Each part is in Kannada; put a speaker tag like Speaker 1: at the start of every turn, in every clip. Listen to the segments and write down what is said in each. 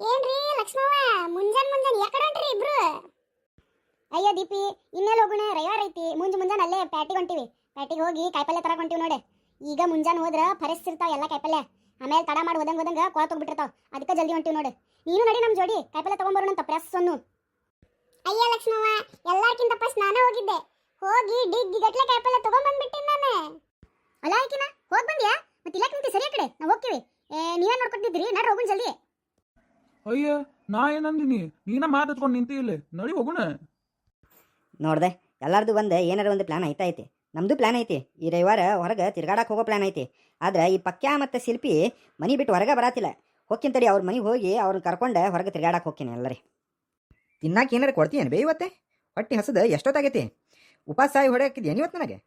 Speaker 1: ಏನ್ರಿ ಲಕ್ಷ್ಮವ್ವ? ಮುಂಜಾನ್ ಮುಂಜಾನ್ ಯಾಕಡೆ ಹೊಂಟ್ರಿ ಇಬ್ರು? ಅಯ್ಯೋ ದೀಪಿ ಇನ್ನೆಲ್ಲ ಹೋಗೋಣ, ರವಿವಾರ ಐತಿ. ಮುಂಜ ಮುಂಜಾನ್ ಅಲ್ಲೇ ಪ್ಯಾಟಿಗೆ ಹೊಂಟಿವಿ. ಪ್ಯಾಟಿಗೆ ಹೋಗಿ ಕಾಯಿಪಲ್ಲೆ ತರಕ್ ಹೊಂಟಿವಿ ನೋಡಿ. ಈಗ ಮುಂಜಾನೆ ಹೋದ್ರ ಇರ್ತಾವ ಎಲ್ಲ ಕಾಯಿಪಲ್ಲೆ ಆಮೇಲೆ ತಡ ಮಾಡಿ ಹೋದಂಗ ಹೋದಂಗ ಕೊಳ ತೊಗ್ಬಿಟ್ಟಿರ್ತಾವ ಅದಕ್ಕೆ ಜಲ್ದಿ ಹೊಂಟಿವಿ ನೋಡಿ. ನೀನು ನಡಿ ನಮ್ಮ ಜೋಡಿ ಕಾಯಿಪಲ್ಲೆ ತಗೊಂಬರೋಣ ಅಂತ ಪ್ರೆಸ್ ಸೊನ್ನು. ಅಯ್ಯ ಲಕ್ಷ್ಮವ್ವ ಎಲ್ಲಕ್ಕಿಂತ ಫಸ್ಟ್ ನಾನೇ ಹೋಗಿದ್ದೆ. ಹೋಗಿ ಡಿಗ್ಗಿ ಗಟ್ಲೆ ಕಾಯಿಪಲ್ಲೆ ತಗೊಂಬಂದ್ಬಿಟ್ಟಿನಿ ನಾನು. ಅಲ್ಲ ಆಯ್ಕಿನ ಹೋಗ್ ಬಂದ್ಯಾ? ಮತ್ತೆ ಇಲ್ಲಕ್ಕೆ ನಿಂತಿ ಸರಿ ಕಡೆ? ನಾವು ಹೋಗ್ತೀವಿ. ನೀವೇ ನೋಡ್ಕೊಟ್ಟಿದ್ದೀರಿ? ನಡ್ರಿ ಹೋಗುನ್ ಜಲ್ದಿ.
Speaker 2: ಅಯ್ಯ ನಾ ಏನಂದಿನಿ ನೀನ ಮಾತಾಡ್ಕೊಂಡು ನಿಂತಿ ಇಲ್ಲಿ. ನಡಿ ಹೋಗುಣ.
Speaker 3: ನೋಡ್ದೆ ಎಲ್ಲಾರ್ದು ಒಂದು ಏನಾರ ಒಂದು ಪ್ಲಾನ್ ಐತಾ ಐತಿ. ನಮ್ದು ಪ್ಲಾನ್ ಐತಿ. ಈ ರವಿವಾರ ಹೊರಗೆ ತಿರ್ಗಾಡಕ್ಕೆ ಹೋಗೋ ಪ್ಲಾನ್ ಐತಿ. ಆದ್ರೆ ಈ ಪಕ್ಯ ಮತ್ತು ಶಿಲ್ಪಿ ಮನಿ ಬಿಟ್ಟು ಹೊರಗೆ ಬರಾತಿಲ್ಲ. ಹೋಗ್ತೀನಿ ತಡಿ ಅವ್ರ ಮನೆಗೆ ಹೋಗಿ ಅವ್ರನ್ನ ಕರ್ಕೊಂಡು ಹೊರಗೆ ತಿರ್ಗಾಡಕ್ಕೆ ಹೋಗ್ತೀನಿ ಎಲ್ಲರಿ.
Speaker 4: ತಿನ್ನಾಕ ಏನಾರ ಕೊಡ್ತೀಯೇನು ಬೇ ಇವತ್ತೆ? ಹೊಟ್ಟೆ ಹಸದು ಎಷ್ಟೊತ್ತಾಗೈತಿ? ಉಪವಾಸ ಹೊಡೆಯಾಕಿದ್ಯೇನು ಇವತ್ತು ನನಗೆ?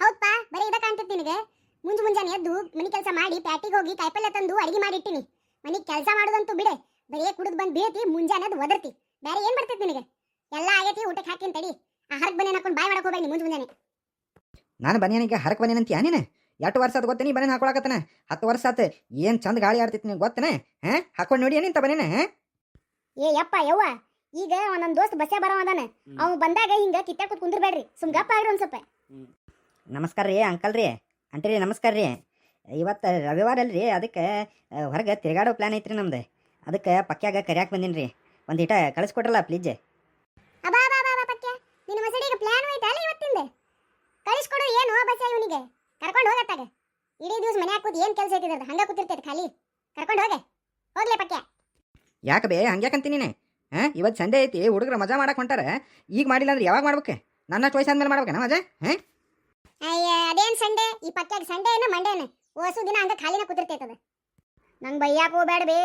Speaker 1: ಹೌದಪ್ಪ ಬರೀ ಇದ ಕಾಣ್ತೈತಿ ನಿನಗೆ. ಮುಂಜ್ ಮುಂಜಾನೆ ಎದ್ದು ಮನಿ ಕೆಲಸ ಮಾಡಿ ಪ್ಯಾಟಿಗೆ ಹೋಗಿ ಕಾಯಿಪಲ್ಲೆ ತಂದು ಅಡಿಗೆ ಮಾಡಿಟ್ಟಿನಿ. ಮನಿ ಕೆಲಸ ಮಾಡೋದಂತೂ ಬಿಡೆ. ಬರೀ ಕುಡಿದು ಬಂದು ಬೀಳ್ತಿ ಮುಂಜಾನೆ ಅದು ಒದರ್ತಿ. ಬೇರೆ ಏನ್ ಬರ್ತೈತಿ ನಿನಗೆ? ಎಲ್ಲ ಆಗೈತಿ ಊಟಕ್ಕೆ ಹಾಕಿನ ತಡಿ ಹರಕ್ ಬನ್ನಿ ಹಾಕೊಂಡು ಬಾಯ್ ಮಾಡಕ್ ಹೋಗ್ಬೇಡಿ ಮುಂದೆ ಮುಂಜಾನೆ
Speaker 4: ನಾನು ಬನ್ಯಾನಿಗೆ ಹರಕ್ ಬನ್ಯಾನಂತೀಯ ನೀನು? ಎಷ್ಟು ವರ್ಷ ಅದು ಗೊತ್ತೇನಿ ಬನ್ಯಾನ ಹಾಕೊಳಕತ್ತನ? ಹತ್ತು ವರ್ಷ ಆತ ಏನು ಚಂದ ಗಾಳಿ ಆಡ್ತೈತಿ ನಿಂಗೆ ಗೊತ್ತನ? ಹಾಂ? ಹಾಕೊಂಡು ನೋಡಿ ಏನಿಂತ ಬನ್ಯಾನ ಹಾಂ?
Speaker 1: ಏ ಯಪ್ಪ ಯವ್ವ ಈಗ ನನ್ನ ದೋಸ್ತ್ ಬಸ್ಸೇ ಬರೋ ಅದಾನ. ಅವ್ ಬಂದಾಗ ಹಿಂಗ ಕಿತ್ತಾಕ ಕೂತ್ ಕುಂದ್ರಬೇಡ್ರಿ. ಸುಮ್ ಗಪ್ಪ ಆಗ್ರಿ ಒಂದ್ ಸ್ವಲ್ಪ.
Speaker 3: ನಮಸ್ಕಾರ ರೀ ಅಂಕಲ್ ರೀ ಅಂಟಿ ರೀ ನಮಸ್ಕಾರ ರೀ ಇವತ್ತು ರವಿವಾರ ಅಲ್ರಿ ಅದಕ್ಕೆ ಹೊರಗೆ ತಿರುಗಾಡೋ ಪ್ಲ್ಯಾನ್ ಐತ್ರಿ ನಮ್ದು. ಅದಕ್ಕೆ ಪಕ್ಕಾಗ ಕರ್ಯಾಕೆ ಬಂದೀನಿ ರೀ ಒಂದು ಇಟ ಕಳಿಸ್ಕೊಟ್ರಲ್ಲ ಪ್ಲೀಜ್
Speaker 1: ಅಬಾ ಬಾ ಬಾ ಪಕ್ಯ. ನಿನ್ನ ಮಸಡಿಗೆ ಪ್ಲಾನ್ ಐತಲ್ಲ ಇವತ್ತಿಂದ? ಕಳಿಸ್ಕೊಡು ಏನು ಬಸ್ಸ ಇವನಿಗೆ? ಕರ್ಕೊಂಡು ಹೋಗತ್ತಾಗ ಇಡೀ ದಿವಸ ಮನ್ಯಾಗ ಕೂತ್ ಏನು ಕೆಲಸ ಐತಿದ್ರೆ ಹಂಗೆ ಕೂತಿರ್ತೈತೆ ಖಾಲಿ. ಕರ್ಕೊಂಡು ಹೋಗೆ. ಹೋಗ್ಲೇ ಪಕ್ಕೆ
Speaker 4: ಯಾಕೆ ಬೇ ಹಂಗ್ಯಾಕಂತೀನಿ ನೀನು? ಹಾಂ ಇವತ್ತು ಸಂಡೇ ಐತಿ ಹುಡುಗರು ಮಜಾ ಮಾಡಕ್ಕೆ ಹೊಂಟಾರ. ಈಗ ಮಾಡಿಲ್ಲ ಅಂದ್ರೆ ಯಾವಾಗ ಮಾಡ್ಬೇಕು? ನನ್ನ ಚಾಯ್ಸ್ ಆದ್ಮೇಲೆ ಮಾಡ್ಬೇಕನ ಮಜಾ? ಹಾಂ?
Speaker 1: ಅಯ್ಯ ಅದೇನ್ ಸಂಡೆ? ಈ ಪಕ್ಯಾಗ ಸಂಡೆ ಏನು ಓಸು ದಿನ ಹಂಗ ಖಾಲಿನ ಕುದಿರ್ತೈತದ ನಂಗೆ ಬೈಯಾಕ ಹೋಗ್ಬೇಡ ಬೇ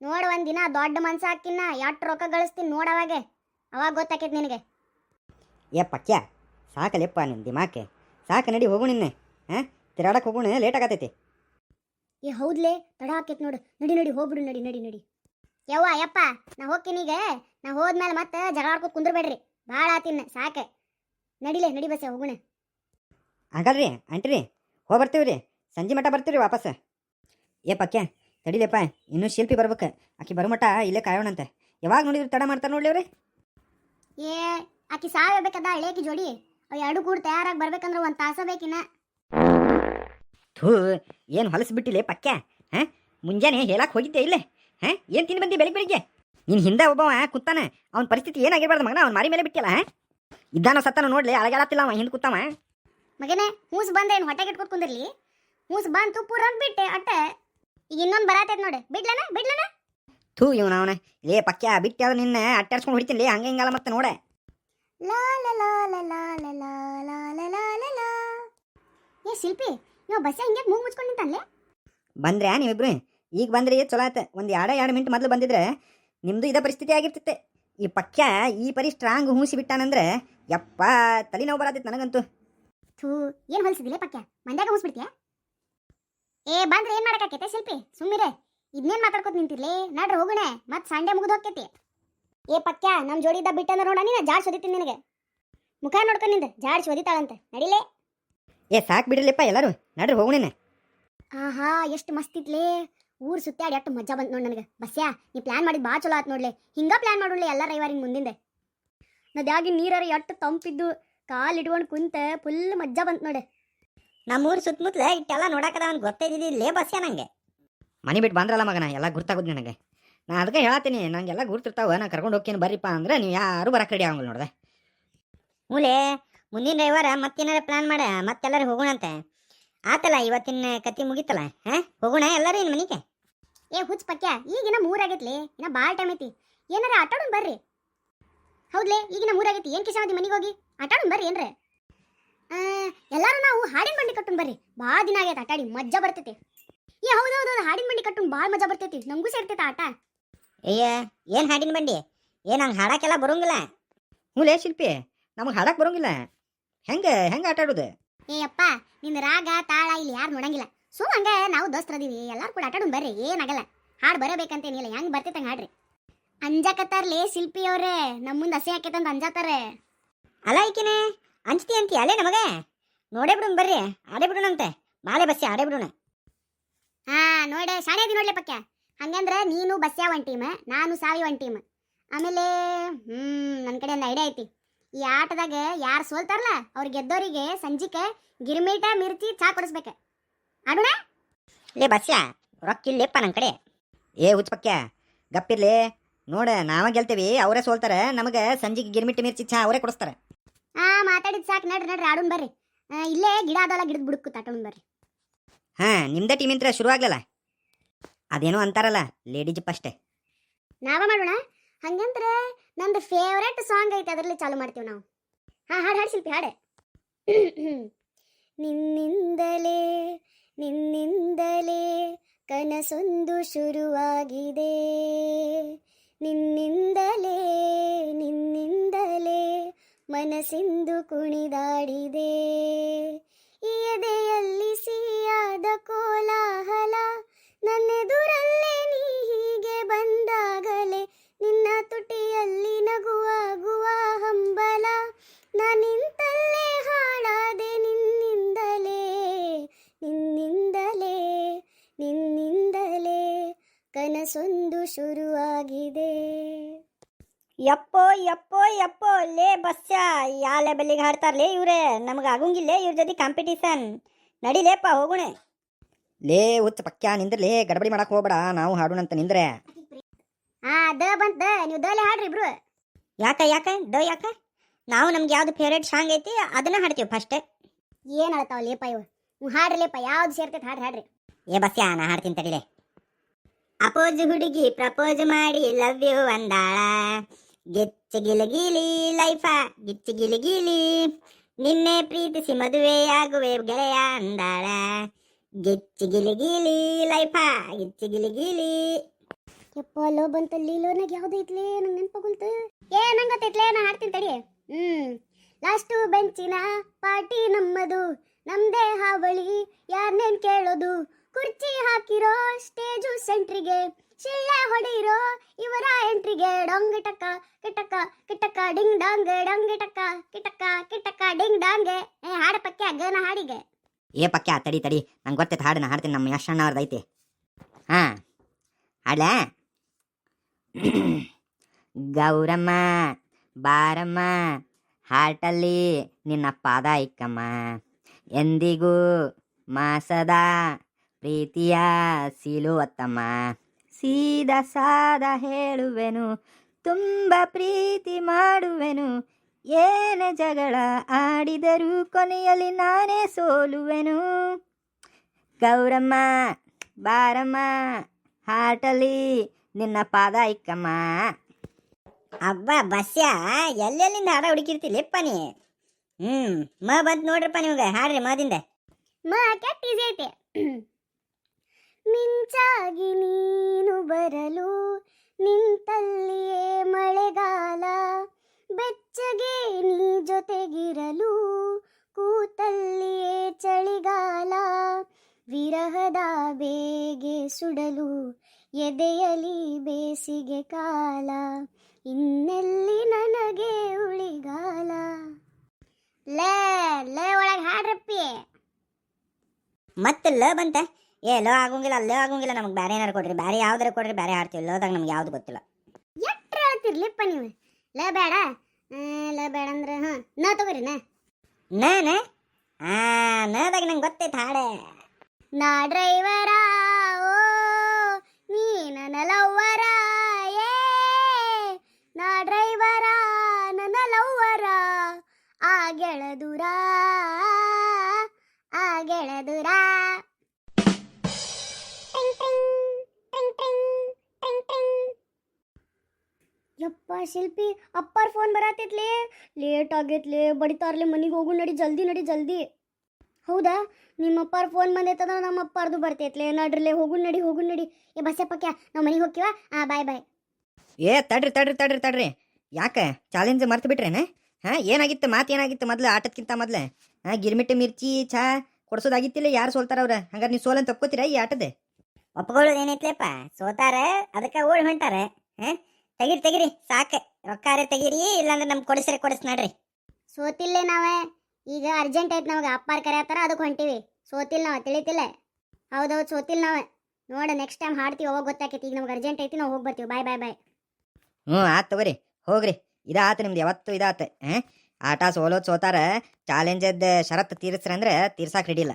Speaker 1: ನೋಡು ಒಂದು ದಿನ ದೊಡ್ಡ ಮನ್ಸ ಹಾಕಿನ ಎಷ್ಟು ರೊಕ್ಕ ಗಳಿಸ್ತೀನಿ ನೋಡವಾಗೆ ಅವಾಗ. ಅವಾಗ ಗೊತ್ತಾಕೈತಿ ನಿನಗೆ.
Speaker 3: ಏ ಪಕ್ಯ ಸಾಕಲೆಪ್ಪ ನಿನ್ನ ದಿಮಾಕೆ. ಸಾಕು ನಡಿ ಹೋಗು ನಿನ್ನೆ. ಹಾಂ? ಹೋಗು ಹೋಗೋಣ ಲೇಟ್ ಆಗತೈತಿ.
Speaker 1: ಏ ಹೌದ್ಲೇ ತಡ ಹಾಕೈತೆ ನೋಡು. ನಡಿ ನಡಿ ಹೋಗ್ಬಿಡು ನಡಿ ನಡಿ ನಡಿ. ಯವ್ವ ಯಪ್ಪ ನಾ ಹೋಗ್ತೀನಿ ಈಗ. ನಾ ಹೋದ್ಮೇಲೆ ಮತ್ತೆ ಜಗಳ ಆಡ್ಕೊತ ಕುಂದ್ರಬೇಡ್ರಿ. ಭಾಳ ಆತಿನ್ನ ಸಾಕೆ. ನಡಿಲೆ ನಡಿ ಬಸ್ಸೆ ಹೋಗೋಣ.
Speaker 3: ಹಾಗಲ್ರಿ ರೀ ಆಂಟಿ ರೀ ಹೋಗಿ ಬರ್ತೀವಿ ರೀ ಸಂಜೆ ಮಠ ಬರ್ತೀರಿ ವಾಪಸ್. ಏ ಪಕ್ಯ ತಡಿಲೇಪ್ಪ ಇನ್ನೂ ಶಿಲ್ಪಿ ಬರ್ಬೇಕು. ಆಕಿ ಬರೋ ಮಟ ಇಲ್ಲೇ ಕಾಯೋಣಂತೆ. ಯಾವಾಗ ನೋಡಿದ್ರು ತಡ ಮಾಡ್ತಾರೆ ನೋಡ್ಲಿ ಅವ್ರಿ?
Speaker 1: ಏ ಆಕಿ ಸಾವ್ ಹೇಳ್ಬೇಕದ ಹಳೇಕಿ ಜೋಡಿ. ಅವ್ ಎರಡು ಕೂಡ ತಯಾರಾಗಿ ಬರ್ಬೇಕಂದ್ರೆ ಒಂದು ತಾಸ ಬೇಕಿನ
Speaker 3: ಥೂ ಏನು ಹೊಲಸು ಬಿಟ್ಟಿಲ್ಲ ಪಕ್ಯ ಹಾಂ? ಮುಂಜಾನೆ ಹೇಳಕ್ಕೆ ಹೋಗಿದ್ದೆ ಇಲ್ಲೇ ಹಾಂ? ಏನು ತಿಂದು ಬಂದಿ ಬೆಳಿಗ್ಗೆ ಬೆಳಿಗ್ಗೆ? ನಿನ್ನ ಹಿಂದೆ ಒಬ್ಬವ ಕೂತಾನೆ ಅವನ ಪರಿಸ್ಥಿತಿ ಏನಾಗಿರ್ಬಾರ್ದು ಮಗನ ಅವ್ನ ಮಾರಿ ಮೇಲೆ ಬಿಟ್ಟಿಲ್ಲ ಹಾಂ? ಇದ್ದಾನೋ ಸತ್ತಾನೋ ನೋಡ್ಲಿ ಅಳಗಾಡತ್ತಿಲ್ಲ ಅವ ಹಿಂದೆ ಕೂತಾವ.
Speaker 1: ಮಗನೇ ಮೂಸ್ ಬಂದೇನು ಹೊಟ್ಟೆಗೆ ಇಟ್ಕೊಂಡು ಕುಂದಿರ್ಲಿ? ಮೂಸ್ ಬಂತು ಪೂರ ಬಿಟ್ಟೆ ಅಟ್ಟೆ ಈಗ ಇನ್ನೊಂದು ಬರತೈತೆ ನೋಡಿ ಬಿಡ್ಲನ ಬಿಡ್ಲನ
Speaker 3: ಥೂ ಇವ್ನ ಅವನ ಏ ಪಕ್ಕ ಬಿಟ್ಟೆ ಯಾವ್ದು ನಿನ್ನ ಅಟ್ಟಾಡ್ಸ್ಕೊಂಡು ಹೊಡಿತೀನಿ ಲೇ ಹಂಗೆ ಹಿಂಗಲ್ಲ ಮತ್ತೆ ನೋಡೆ
Speaker 1: ಏ ಶಿಲ್ಪಿ ಇವ ಬಸ್ಸ ಹಿಂಗೆ ಮೂಗು ಮುಚ್ಕೊಂಡು ನಿಂತಲ್ಲೇ
Speaker 3: ಬಂದ್ರೆ ನೀವಿಬ್ರು ಈಗ ಬಂದ್ರೆ ಚಲೋ ಆತ ಒಂದು ಎರಡು ಎರಡು ಮಿಂಟ್ ಮೊದಲು ಬಂದಿದ್ರೆ ನಿಮ್ಮದು ಇದೇ ಪರಿಸ್ಥಿತಿ ಆಗಿರ್ತೈತೆ ಈ ಪಕ್ಯ ಈ ಪರಿ ಸ್ಟ್ರಾಂಗ್ ಹೂಸಿ ಬಿಟ್ಟಾನಂದ್ರೆ ಯಪ್ಪ ತಲೆನೋವು ಬರತೈತೆ ನನಗಂತೂ
Speaker 1: ಥೂ ಏನು ಹೊಲಿಸಿದಿಲ್ಲ ಪಕ್ಯ ಮಂಡ್ಯಾಗ ಹೂಸ್ಬಿಡ್ತೀಯಾ ಏ ಬಂದ್ರೆ ಏನ್ ಮಾಡಕ್ಕಾಕೈತೆ ಶಿಲ್ಪಿ? ಸುಮ್ಮಿರೆ ಇದನ್ನೇನ್ ಮಾತಾಡ್ಕೊತ ನಿಂತಿರ್ಲಿ? ನಡ್ರಿ ಹೋಗುಣೆ. ಮತ್ ಸಂಡೆ ಮುಗಿದು ಹೋಗ್ತೈತಿ. ಏ ಪಕ್ಯ ನಮ್ ಜೋಡಿದ್ದ ಬಿಟ್ಟಂದ್ರ ನೋಡ ನೀನ ಜಾಡ್ ಸೊದಿತೀನಿ ನಿನಗೆ. ಮುಖ ನೋಡ್ಕ ನಿಂದ ಜಾಡ್ ಸೊದಿತಾಳಂತ ನಡಿಲೇ.
Speaker 3: ಏ ಸಾಕ್ ಬಿಡಲಿಪ್ಪ ಎಲ್ಲರೂ. ನಡ್ರಿ ಹೋಗೋಣ
Speaker 1: ಆಹಾ ಎಷ್ಟು ಮಸ್ತ್ ಇತ್ಲೇ ಊರ್ ಸುತ್ತಾಡಿ ಎಷ್ಟು ಮಜಾ ಬಂತ್ ನೋಡ್ ನನಗೆ. ಬಸ್ಯಾ ನೀ ಪ್ಲಾನ್ ಮಾಡಿದ್ ಬಾ ಚಲೋ ಆತ್ ನೋಡ್ಲೆ. ಹಿಂಗ ಪ್ಲಾನ್ ಮಾಡೋಳ್ಳೆ ಎಲ್ಲ ರವಿವಾರಿನ ಮುಂದಿಂದೆ. ನದ್ಯಾಗಿ ನೀರರ ಎಷ್ಟು ತಂಪಿದ್ದು ಕಾಲ್ ಇಟ್ಕೊಂಡು ಕುಂತ ಫುಲ್ ಮಜಾ ಬಂತ್ ನೋಡೆ.
Speaker 3: ನಮ್ಮೂರು ಸುತ್ತಮುತ್ತಲ ಇಟ್ಟೆಲ್ಲ ನೋಡಕದ ಅವ್ನು ಇಲ್ಲೇ ಬಸ್ಯಾ ನಂಗೆ? ಮನೆ ಬಿಟ್ಟು ಬಂದ್ರಲ್ಲ ಮಗನ ಎಲ್ಲ ಗುರ್ತಾಗೋದು ನನಗೆ? ನಾ ಅದಕ್ಕೆ ಹೇಳತ್ತೀನಿ ನಂಗೆಲ್ಲ ಗುರ್ತಿರ್ತಾವ ನಾ ಕರ್ಕೊಂಡು ಹೋಗ್ತೀನಿ ಬರ್ರಿಪ್ಪ ಅಂದ್ರೆ ನೀವು ಯಾರು ಬರಕ್ಕೆ ರೆಡಿ ಆಗಂಗಿಲ್ಲ ನೋಡ್ದೆ. ಮೂಲೆ ಮುಂದಿನ ರವಿವಾರ ಮತ್ತೇನಾರ ಪ್ಲಾನ್ ಮಾಡ ಮತ್ತೆಲ್ಲರೂ ಹೋಗೋಣಂತೆ ಆತಲ್ಲ ಇವತ್ತಿನ ಕತಿ ಮುಗೀತಲ್ಲ ಹಾಂ? ಹೋಗೋಣ ಎಲ್ಲರೂ ಇನ್ನು ಮನೆಗೆ?
Speaker 1: ಏ ಹುಚ್ಚ ಪಕ್ಯ ಈಗಿನ ಮೂರಾಗೈತ್ಲಿ ಇನ್ನ ಭಾಳ ಟೈಮ್ ಐತಿ. ಏನಾರ ಆಟಾಡೋಣ ಬರ್ರಿ. ಹೌದ್ಲೇ ಈಗಿನ ಮೂರಾಗೈತಿ ಏನ್ ಕಿಸಾವದಿ ಮನೆಗೆ ಹೋಗಿ? ಆಟಾಡೋಣ ಬರ್ರಿ ಏನ್ರ? ಎಲ್ಲಾರು ನಾವು ಹಾಡಿನ ಬಂಡಿ ಕಟ್ಟುನ್ ಬರ್ರಿ. ಭಾಳ ದಿನ ಆಗೈತೆ ಆಟಾಡಿ ಮಜ್ಜಾ ಬರ್ತೈತಿ. ಏ ಹೌದು ಹೌದು ಹೌದು ಹಾಡಿನ ಬಂಡಿ ಕಟ್ಟುನ್ ಭಾಳ ಮಜಾ ಬರ್ತೈತಿ. ನಮಗೂ ಸೇರ್ತೈತೆ ಆಟ.
Speaker 3: ಅಯ್ಯ ಏನು ಹಾಡಿನ ಬಂಡಿ? ಏನು ಹಂಗೆ ಹಾಡಕ್ಕೆಲ್ಲ ಬರೋಂಗಿಲ್ಲ. ಮೂಲೆ ಶಿಲ್ಪಿ ನಮಗೆ ಹಾಡಕ್ಕೆ ಬರೋಂಗಿಲ್ಲ. ಹೆಂಗೆ ಹೆಂಗೆ ಆಟ ಆಡೋದು?
Speaker 1: ಏ ಅಪ್ಪ ನಿನ್ನ ರಾಗ ತಾಳ ಇಲ್ಲಿ ಯಾರು ನೋಡಂಗಿಲ್ಲ. ಸುಮ್ ಹಂಗ ನಾವು ದೋಸ್ತರದೀವಿ ಎಲ್ಲರೂ ಕೂಡ ಆಟಾಡೋಣ ಬರ್ರಿ ಏನಾಗಲ್ಲ ಹಾಡು ಬರಬೇಕಂತೇನಿಲ್ಲ ಹೆಂಗ್ ಹಂಗೆ ಹಾಡ್ರಿ. ಅಂಜಾಕತ್ತಾರ್ಲೇ ಶಿಲ್ಪಿ ಅವರೇ ನಮ್ಮ ಮುಂದೆ ಹಸಿ ಹಾಕೈತಂತ ಅಂಜಾತಾರೆ
Speaker 3: ಅಲ್ಲ ಈಕಿನೆ ಅಂಜ್ತಿ ಅಂತಿ ಅಲ್ಲೇ ನಮಗೆ? ನೋಡೇ ಬಿಡೋಣ ಬರ್ರಿ ಆಡೇ ಬಿಡೋಣಂತೆ ಮಾಲೆ ಬಸ್ಸಿ ಆಡೇ ಬಿಡೋಣ.
Speaker 1: ಹಾ ನೋಡೆ ಶಾಣೆ ಅದಿ ನೋಡ್ಲೆ ಪಕ್ಕ ಹಂಗಂದ್ರೆ ನೀನು ಬಸ್ಯಾ ಒನ್ ಟೀಮ್ ನಾನು ಸಾವಿ ಒನ್ ಟೀಮ್. ಆಮೇಲೆ ಹ್ಮ್ ನನ್ನ ಕಡೆ ಒಂದು ಐಡಿಯಾ ಐತಿ. ಈ ಆಟದಾಗ ಯಾರು ಸೋಲ್ತಾರಲ್ಲ ಅವ್ರು ಗೆದ್ದೋರಿಗೆ ಸಂಜಿಕೆ ಗಿರ್ಮಿಟ ಮಿರ್ಚಿ ಚಾ ಕೊಡಿಸ್ಬೇಕು. ಆಡೋಣ?
Speaker 3: ಲೇ ಬಸ್ಯಾ ರೊಕ್ಕ ಇಲ್ಲೇಪ್ಪ ನನ್ನ ಕಡೆ. ಏ ಹುಚ್ಚಪಕ್ಯ ಗಪ್ಪಿರ್ಲಿ. ನೋಡ ನಾವ ಗೆಲ್ತೀವಿ ಅವರೇ ಸೋಲ್ತಾರೆ ನಮಗೆ ಸಂಜಿಗೆ ಗಿರ್ಮಿಟ್ಟಿ ಮಿರ್ಚಿ ಚಾ ಅವರೇ ಕೊಡಿಸ್ತಾರ.
Speaker 1: ಮಾತಾಡಿದ್ ಸಾಕು. ನಡ್ರಿ ನಡ್ರಿ ಆಡೋಣ ಬರ್ರಿ. ಇಲ್ಲೇ ಗಿಡ ಅದಲ್ಲ ಗಿಡದ ಬುಡಕ್ಕೂ ತಾಟೋಣ ಬರ್ರಿ.
Speaker 3: ಹಾ ನಿಮ್ದ ಟೀಮ್ ಇಂತ್ರ ಶುರು ಆಗ್ಲಲ್ಲ? ಅದೇನೋ ಅಂತಾರಲ್ಲ ಲೇಡೀಸ್ ಫಸ್ಟ್
Speaker 1: ನಾವ ಮಾಡೋಣ? ಹಂಗಂದ್ರೆ ನಂದು ಫೇವ್ರೆಟ್ ಸಾಂಗ್ ಐತೆ ಅದರಲ್ಲಿ ಚಾಲು ಮಾಡ್ತೀವಿ ನಾವು. ಹಾ ಹಾಡು ಹಾಡು ಶಿಲ್ಪಿ ಹಾಡೆ. ನಿನ್ನಿಂದಲೇ ನಿನ್ನಿಂದಲೇ ಕನಸೊಂದು ಶುರುವಾಗಿದೆ. ನಿನ್ನಿಂದಲೇ ನಿನ್ನಿಂದಲೇ ಮನಸ್ಸಿಂದು ಕುಣಿದಾಡಿದೆ. ಈ ಎದೆಯಲ್ಲಿ ಸಿಹಿಯಾದ ಕೋಲಾಹಲ, ನನ್ನೆದುರಲ್ಲೇ ನೀ ಹೀಗೆ ಬಂದಾಗಲೇ ನಿನ್ನ ತುಟಿಯಲ್ಲಿ ನಗುವಾಗುವ ಹಂಬಲ ನಾನಿಂತಲ್ಲೇ ಹಾಳಾದೆ ನಿನ್ನಿಂದಲೇ ನಿನ್ನಿಂದಲೇ ನಿನ್ನಿಂದಲೇ ಕನಸೊಂದು ಶುರುವಾಗಿದೆ.
Speaker 3: ಯಪ್ಪೋ ಯಪ್ಪೋ ಯಪ್ಪೋ ಲೇ ಬಸ್ಸ ಯಾ ಲೆಬೆಲ್ಲಿಗೆ ಹಾಡ್ತಾರಲೇ ಇವ್ರೆ? ನಮ್ಗೆ ಆಗಂಗಿಲ್ಲ ಇವ್ರ ಜೊತೆ ಕಾಂಪಿಟೇಷನ್ ನಡಿಲೇಪ್ಪ ಹೋಗೋಣ. ಲೇ ಹುಚ್ಚ ಪಕ್ಯ ನಿಂದ್ರಲೇ ಗಡಬಡಿ ಮಾಡಕ್ ಹೋಗ್ಬೇಡ ನಾವು ಹಾಡೋಣಂತ ನಿಂದ್ರೆ.
Speaker 1: ಆ ದ ಬಂತ ನೀವು ದಲೆ ಹಾಡ್ರಿ ಇಬ್ರು.
Speaker 3: ಯಾಕ ಯಾಕ ದ ಯಾಕ? ನಾವು ನಮ್ಗೆ ಯಾವ್ದು ಫೇವ್ರೇಟ್ ಸಾಂಗ್ ಐತಿ ಅದನ್ನ ಹಾಡ್ತೀವಿ ಫಸ್ಟ್
Speaker 1: ಏನ್ ಹೇಳ್ತಾವ ಲೇಪ ಇವ? ಹ್ಞೂ ಹಾಡ್ರಿ ಲೇಪ ಯಾವ್ದು ಸೇರ್ತೈತೆ ಹಾಡ್ರಿ ಹಾಡ್ರಿ.
Speaker 3: ಏ ಬಸ್ಯ ನಾ ಹಾಡ್ತೀನಿ ತಡಿಲೆ ಅಪೋಜ್ ಹುಡುಗಿ ಪ್ರಪೋಜ್ ಮಾಡಿ ಲವ್ ಯು ಅಂದಾಳ. ಗಿಚ್ಚ ಗಿಲಗಿಲಿ ಲೈಫ ಗಿಚ್ಚ ಗಿಲಿಗಿಲಿ ನಿನ್ನೆ ಪ್ರೀತಿಸಿ ಮದುವೆಯಾಗುವೆ ಗೆಳೆಯ ಅಂದಾಳ. ಗಿಚ್ಚ ಗಿಲಿಗಿಲಿ ಲೈಫ ಗಿಚ್ಚಿ ಗಿಲಿಗಿಲಿ
Speaker 1: ಯಪ್ಪ, ಲೋ ಬಂತ ಲೀಲೋನಾಗ ಯಾವ್ದು ಐತ್ಲಿ ನಂಗೆ ನೆನ್ಪಾಗುಲ್ತು ಏ ನಂಗೆ ಗೊತ್ತೈತ್ಲೆ ನಾ ಹಾಡ್ತೀನಿ ತಡಿ. ಹ್ಮ್. ಲಾಸ್ಟು ಬೆಂಚಿನ ಪಾರ್ಟಿ ನಮ್ಮದು ನಮ್ದೇ ಹಾವಳಿ ಯಾರನ್ನೇನ್ ಕೇಳೋದು. ಕುರ್ಚಿ ಹಾಕಿರೋ ಸ್ಟೇಜು ಸೆಂಟ್ರಿಗೆ ಶಿಳ್ಳೆ ಹೊಡಿರೋ ಇವರ ಎಂಟ್ರಿಗೆ ಡೊಂಗ್ ಟಕ್ಕ ಕಿಟಕ ಕಿಟಕ, ಡಿಂಗ್ ಡಾಂಗ್, ಡಂಗ್ ಟಕ್ಕ ಕಿಟಕ ಕಿಟಕ, ಡಿಂಗ್ ಡಾಂಗ್. ಏ, ಹಾಡ ಪಕ್ಕೆ ಅಗ್ಗನ ಹಾಡಿಗೆ.
Speaker 3: ಏ ಪಕ್ಕ ತಡಿ ತಡಿ. ನಂಗೆ ಗೊತ್ತೈತೆ ಹಾಡು ನಾ ಹಾಡ್ತೀನಿ. ನಮ್ಮ ಯಶಣ್ಣ ಅವ್ರದ್ದು ಐತಿ ಹಾಂ, ಹಾಡ್ಲಾ? ಗೌರಮ್ಮ, ಬಾರಮ್ಮ, ಹಾಟಲ್ಲಿ ನಿನ್ನ ಪಾದ ಇಕ್ಕಮ್ಮ. ಎಂದಿಗೂ ಮಾಸದ ಪ್ರೀತಿಯ ಸಿಲುವತ್ತಮ್ಮ. ಸೀದ ಸಾದ ಹೇಳುವೆನು ತುಂಬ ಪ್ರೀತಿ ಮಾಡುವೆನು. ಏನೇ ಜಗಳ ಆಡಿದರೂ ಕೊನೆಯಲ್ಲಿ ನಾನೇ ಸೋಲುವೆನು. ಗೌರಮ್ಮ ಬಾರಮ್ಮ ಹಾಟಲಿ ನಿನ್ನ ಪಾದ ಇಕ್ಕಮ್ಮ ಅಬ್ಬ ಬಸ್ಯ ಎಲ್ಲೆಲ್ಲಿಂದ ಹಾಡ ಹುಡುಕಿರ್ತಿಲ್ಲಪ್ಪ ನೀ. ಹ್ಞೂ ಮ ಬಂತು ನೋಡ್ರಪ್ಪ ನಿಮ್ಗೆ ಹಾಡ್ರಿ ಮದಿಂದ.
Speaker 1: ಮ ಕೆಟ್ಟ ಈಸಿ ಐತೆ. ಮಿಂಚಾಗಿ ನೀನು ಬರಲು, ನಿಂತಲ್ಲಿಯೇ ಮಳೆಗಾಲ, ಬೆಚ್ಚಗೆ ನೀ ಜೊತೆಗಿರಲು, ಕೂತಲ್ಲಿಯೇ ಚಳಿಗಾಲ, ವಿರಹದ ಬೇಗೆ ಸುಡಲು, ಎದೆಯಲಿ ಬೇಸಿಗೆ ಕಾಲ, ಇನ್ನೆಲ್ಲಿ ನನಗೆ ಉಳಿಗಾಲ? ಲೇ ಲೇ ಒಳಗೆ ಹಾಡ್ರಪ್ಪಿ.
Speaker 3: ಮತ್ತೆ ಲ ಬಂತ. ಏ ಲೋ ಆಗೋಂಗಿಲ್ಲ ಲೋ ಆಗೋಂಗಿಲ್ಲ ನಮಗೆ ಬೇರೆ ಏನಾರು ಕೊಡ್ರಿ ಬೇರೆ ಯಾವ್ದಾರು ಕೊಡ್ರಿ ಬೇರೆ ಆಡ್ತೀವಿ ಲೋದಾಗ ನಮ್ಗೆ ಯಾವ್ದು ಗೊತ್ತಿಲ್ಲ.
Speaker 1: ಎಟ್ರ ಹೇಳ್ತಿರ್ಲಿಪ್ಪ ನೀವು? ಲ ಬೇಡ ಲ ಬೇಡ ಅಂದ್ರೆ ಹಾ ನಾ ತಗೋರಿ ನಾ.
Speaker 3: ನಾ ಆ ನದಾಗ ನಂಗೆ ಗೊತ್ತೈತೆ ಹಾಡೆ.
Speaker 1: ನಾ ಡ್ರೈವರ ಓ ನೀ ನನ್ನ ಲವ್ವರ ಏ. ನಾ ಡ್ರೈವರ ನನ್ನ ಲವ್ವರ ಆ ಗೆಳದುರ ಆ ಗೆಳದುರ. ಯಪ್ಪ ಶಿಲ್ಪಿ ಅಪ್ಪಾರ ಫೋನ್ ಬರತೈತ್ಲಿ? ಲೇಟ್ ಆಗೈತ್ಲಿ ಬಡಿತಾರ್ಲಿ ಮನೆಗೆ ಹೋಗು ನಡಿ ಜಲ್ದಿ ನಡಿ ಜಲ್ದಿ. ಹೌದಾ? ನಿಮ್ಮ ಅಪ್ಪಾರ ಫೋನ್ ಬಂದೈತಂದ್ರೆ ನಮ್ಮ ಅಪ್ಪಾರ್ದು ಬರ್ತೈತ್ಲೆ. ನಡ್ರಲೆ ಹೋಗು ನಡಿ ಹೋಗು ನಡಿ. ಏ ಬಸ್ಸಪ್ಪಕ್ಯ ನಾವು ಮನೆಗೆ ಹೋಗ್ತೀವ? ಆ ಬಾಯ್ ಬಾಯ್
Speaker 3: ಏ ತಡ್ರಿ ತಡ್ರಿ ತಡ್ರಿ ತಡ್ರಿ. ಯಾಕೆ? ಚಾಲೆಂಜ್ ಮರ್ತು ಬಿಟ್ರೇನೆ? ಹಾಂ ಏನಾಗಿತ್ತು? ಮಾತು ಏನಾಗಿತ್ತು? ಮೊದ್ಲು ಆಟದಕ್ಕಿಂತ ಮೊದ್ಲು. ಹಾಂ ಗಿರ್ಮಿಟ್ಟು ಮಿರ್ಚಿ ಚಾ ಕೊಡ್ಸೋದಾಗಿತ್ತಿಲ್ಲ ಯಾರು ಸೋಲ್ತಾರ ಅವ್ರ? ಹಂಗಾರೆ ನೀವು ಸೋಲಂತ ತಪ್ಕೋತೀರಾ ಈ ಆಟದ? ಒಪ್ಕೊಳ್ಳೋದು ಏನೈತ್ಲೇಪ್ಪ? ಸೋತಾರೆ ಅದಕ್ಕೆ ಓಡ್ ಹೊಂಟಾರೆ ಹಾ? ತೆಗಿರಿ ತೆಗಿರಿ ಸಾಕು. ಅರೆ ತೆಗಿರಿ ಇಲ್ಲಾಂದ್ರೆ ನಮ್ಗೆ ಕೊಡಿಸ್ರೆ ಕೊಡಿಸ್ ನಡ್ರಿ.
Speaker 1: ಸೋತಿಲ್ಲೇ ನಾವೇ. ಈಗ ಅರ್ಜೆಂಟ್ ಐತೆ ನಮಗೆ ಅಪ್ಪಾರ ಕರೆಯತ್ತಾರ ಅದಕ್ಕೆ ಹೊಂಟಿವಿ. ಸೋತಿಲ್ಲ ನಾವು ತಿಳಿತಿಲ್ಲ? ಹೌದೌದು ಸೋತಿಲ್ಲ ನಾವೇ. ನೋಡ ನೆಕ್ಸ್ಟ್ ಟೈಮ್ ಹಾಡ್ತೀವಿ ಹೋಗಿ ಗೊತ್ತಾಕೈತಿ. ಈಗ ನಮ್ಗೆ ಅರ್ಜೆಂಟ್ ಐತಿ ನಾವು ಹೋಗಿ ಬರ್ತೀವಿ. ಬಾಯ್ ಬಾಯ್ ಬಾಯ್.
Speaker 3: ಹ್ಞೂ ಆತ್ ತಗೋರಿ. ಹೋಗ್ರಿ. ಇದಾತು ನಿಮ್ದು ಯಾವತ್ತು ಇದಾತ. ಹಾಂ ಆಟ ಸೋಲೋದು ಸೋತಾರ ಚಾಲೆಂಜದ್ ಷರತ್ತು ತೀರಿಸ್ರಂದ್ರೆ ತೀರ್ಸಾಕ್ ರೆಡಿ ಇಲ್ಲ.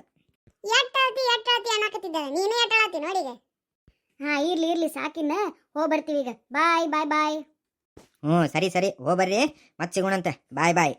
Speaker 1: ಎಟ್ಟಾತಿ ಎಟ್ಟಾತಿ ಅನ್ನಕತ್ತಿದ್ದ ನೀನೇ ಎಟ್ಟಾಳತಿ ನೋಡಿಗ ಹಾ, ಇರ್ಲಿ ಇರ್ಲಿ ಸಾಕಿನ್ನ ಹೋಗಿ ಬರ್ತೀವಿ ಈಗ. ಬಾಯ್ ಬಾಯ್ ಬಾಯ್
Speaker 3: ಹ್ಞೂ ಸರಿ ಸರಿ. ಹೋಗ್ಬರ್ರಿ. ಮತ್ತೆ ಸಿಗೋಣಂತೆ. ಬಾಯ್ ಬಾಯ್